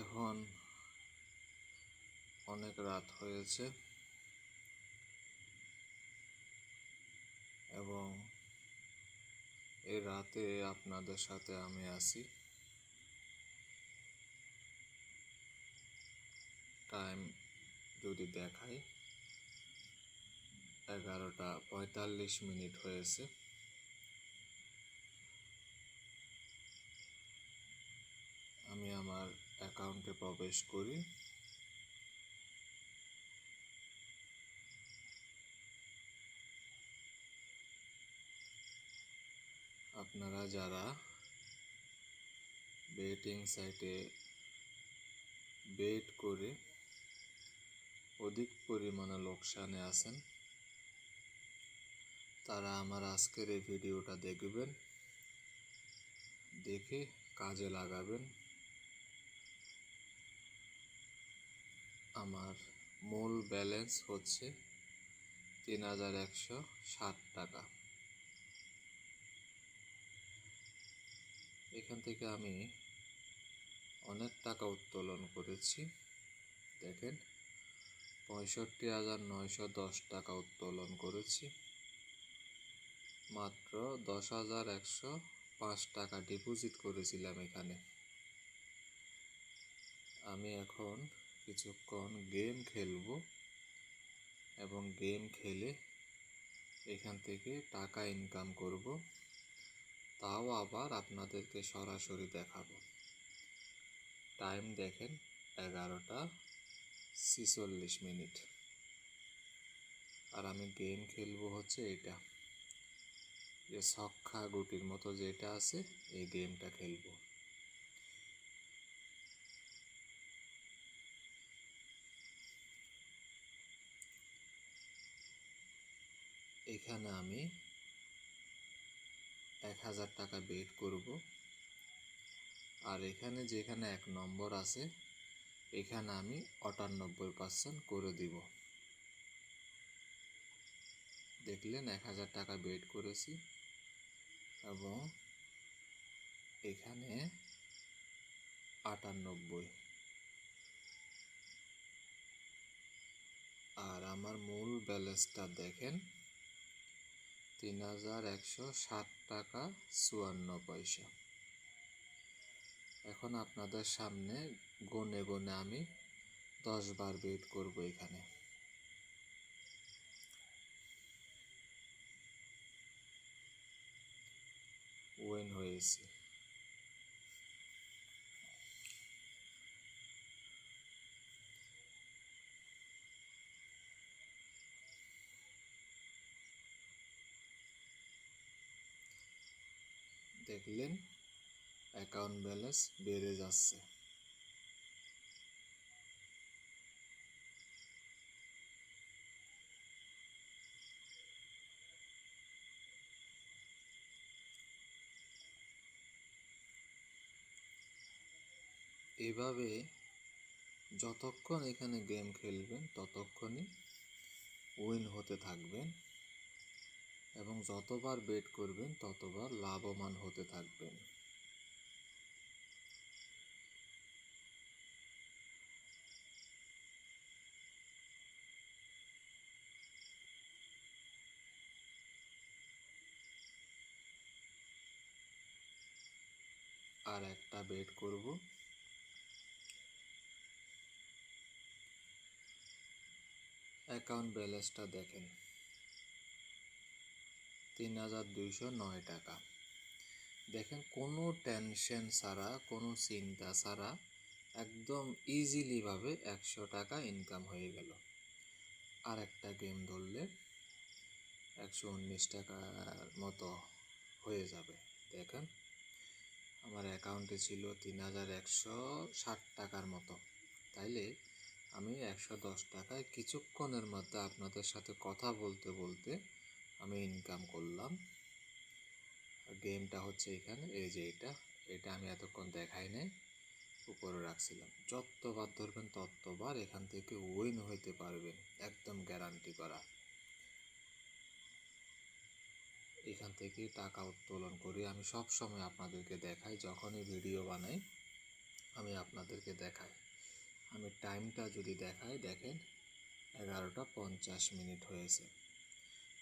এখন অনেক রাত হয়েছে এবং এই রাতে আপনাদের সাথে আমি আছি। টাইম যদি দেখাই, এগারোটা পঁয়তাল্লিশ মিনিট হয়েছে আমি আমার অ্যাকাউন্টে প্রবেশ করি। আপনারা যারা বেটিং সাইটে বেট করে অধিক পরিমাণে লোকসানে আছেন, তারা আমার আজকের এই ভিডিওটা দেখবেন, দেখে কাজে লাগাবেন। আমার মূল ব্যালেন্স হচ্ছে তিন হাজার একশো ষাট টাকা। এখান থেকে আমি অনেক টাকা উত্তোলন করেছি। দেখেন, পঁয়ষট্টি হাজার নয়শো দশ টাকা উত্তোলন করেছি। মাত্র দশ হাজার একশো পাঁচ টাকা ডিপোজিট করেছিলাম এখানে। আমি এখন কিছুক্ষণ গেম খেলব এবং গেম খেলে এখান থেকে টাকা ইনকাম করব। তাও আবার আপনাদেরকে সরাসরি দেখাবো। টাইম দেখেন, এগারোটা ছিচল্লিশ মিনিট। আর আমি গেম খেলব হচ্ছে এটা। যে ছক্কা গুটির মতো যেটা আছে, এই গেমটা খেলব। এখানে আমি এক হাজার টাকা বেট করব। আর এখানে যেখানে এক নম্বর আছে, এখানে আমি আটানব্বই পার্সেন্ট করে দিব। দেখলেন এক হাজার টাকা বেট করেছি এবং এখানে আটানব্বই। আর আমার মূল ব্যালেন্সটা দেখেন। তিন হাজার একশো ষাট টাকা চুয়ান্ন পয়সা। এখন আপনাদের সামনে গনে গনে আমি দশ বার বেট করব এখানে। ওয়েন হয়েছে। দেখলেন অ্যাকাউন্ট ব্যালেন্স বেড়ে যাচ্ছে। এভাবে যতক্ষণ এখানে গেম খেলবেন ততক্ষণই উইন হতে থাকবেন। এবং যতবার বেট করবেন, ততবার লাভবান হতে থাকবেন। আর একটা বেট করব। অ্যাকাউন্ট ব্যালেন্সটা দেখেন। তিন হাজার দুইশো নয় টাকা। দেখেন, কোনো টেনশন ছাড়া, কোনো চিন্তা ছাড়া একদম ইজিলিভাবে একশো টাকা ইনকাম হয়ে গেল। আর একটা গেম ধরলে একশো উনিশ টাকার মতো হয়ে যাবে। দেখেন, আমার অ্যাকাউন্টে ছিল তিন হাজার একশো ষাট টাকার মতো। তাইলে আমি একশো দশ টাকায় কিছুক্ষণের মধ্যে আপনাদের সাথে কথা বলতে বলতে আমি ইনকাম করলাম। গেমটা হচ্ছে এখানে, এই যে এটা এটা আমি এতক্ষণ দেখাই নাই, উপরে রাখছিলাম। যতবার ধরবেন ততবার এখান থেকে উইন হইতে পারবেন, একদম গ্যারান্টি করা। এখান থেকে টাকা উত্তোলন করি। আমি সব সময় আপনাদেরকে দেখাই, যখনই ভিডিও বানাই, আমি আপনাদেরকে দেখাই। আমি টাইমটা যদি দেখাই, দেখেন, এগারোটা পঞ্চাশ মিনিট হয়েছে।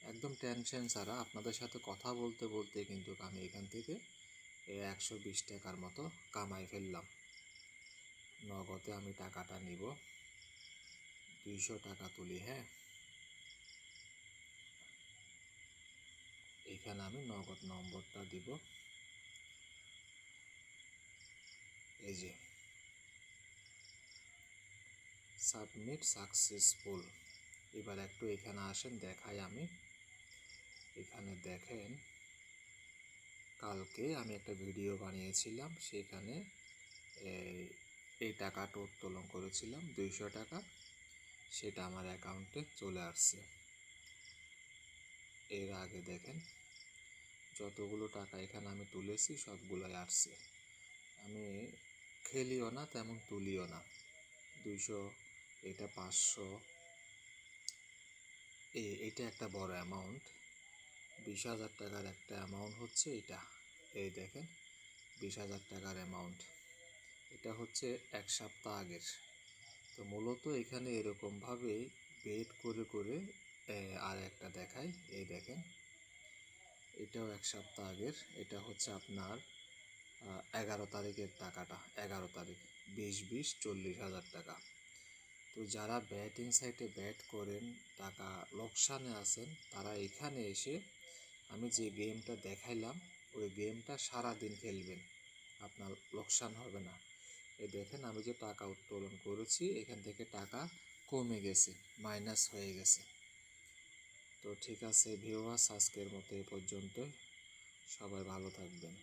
একদম টেনশন ছাড়া আপনাদের সাথে কথা বলতে বলতে কিন্তু আমি এখান থেকে একশো বিশ টাকার মতো কামাই ফেললাম। নগদে আমি টাকাটা নিব। দুইশো টাকা তুলি হ্যাঁ? এখানে আমি নগদ নম্বরটা দিব। এই যে। সাবমিট সাকসেসফুল এবার একটু এখানে আসেন, দেখাই আমি। এখানে দেখেন, কালকে আমি একটা ভিডিও বানিয়েছিলাম, সেখানে এই টাকাটা উত্তোলন করেছিলাম, দুইশো টাকা। সেটা আমার অ্যাকাউন্টে চলে আসছে। এর আগে দেখেন, যতগুলো টাকা এখানে আমি তুলেছি, সবগুলোই আসছে। আমি খেলিও না, তেমন তুলিও না। দুইশো, এটা পাঁচশো। এটা একটা বড় অ্যামাউন্ট বিশ হাজার টাকার একটা অ্যামাউন্ট হচ্ছে এটা। এই দেখেন, বিশ হাজার টাকার অ্যামাউন্ট এটা হচ্ছে এক সপ্তাহ আগের। তো মূলত এখানে এরকমভাবেই বেড করে করে আর একটা দেখাই। এই দেখেন, এটাও এক সপ্তাহ আগের। এটা হচ্ছে আপনার এগারো তারিখের টাকাটা। এগারো তারিখ, বিশ বিশ, চল্লিশ হাজার টাকা। তো যারা ব্যাটিং সাইটে ব্যাট করেন, টাকা লোকসানে আছেন, তারা এখানে এসে আমি যে গেমটা দেখাইলাম, ওই গেমটা সারা দিন খেলবেন। আপনার লোকসান হবে না। এ দেখেন, আমি যে টাকা উত্তোলন করেছি, এখান থেকে টাকা কমে গেছে মাইনাস হয়ে গেছে। তো ঠিক আছে ভিউয়ার্স আজকের মতো এ পর্যন্ত সবাই ভালো থাকবেন।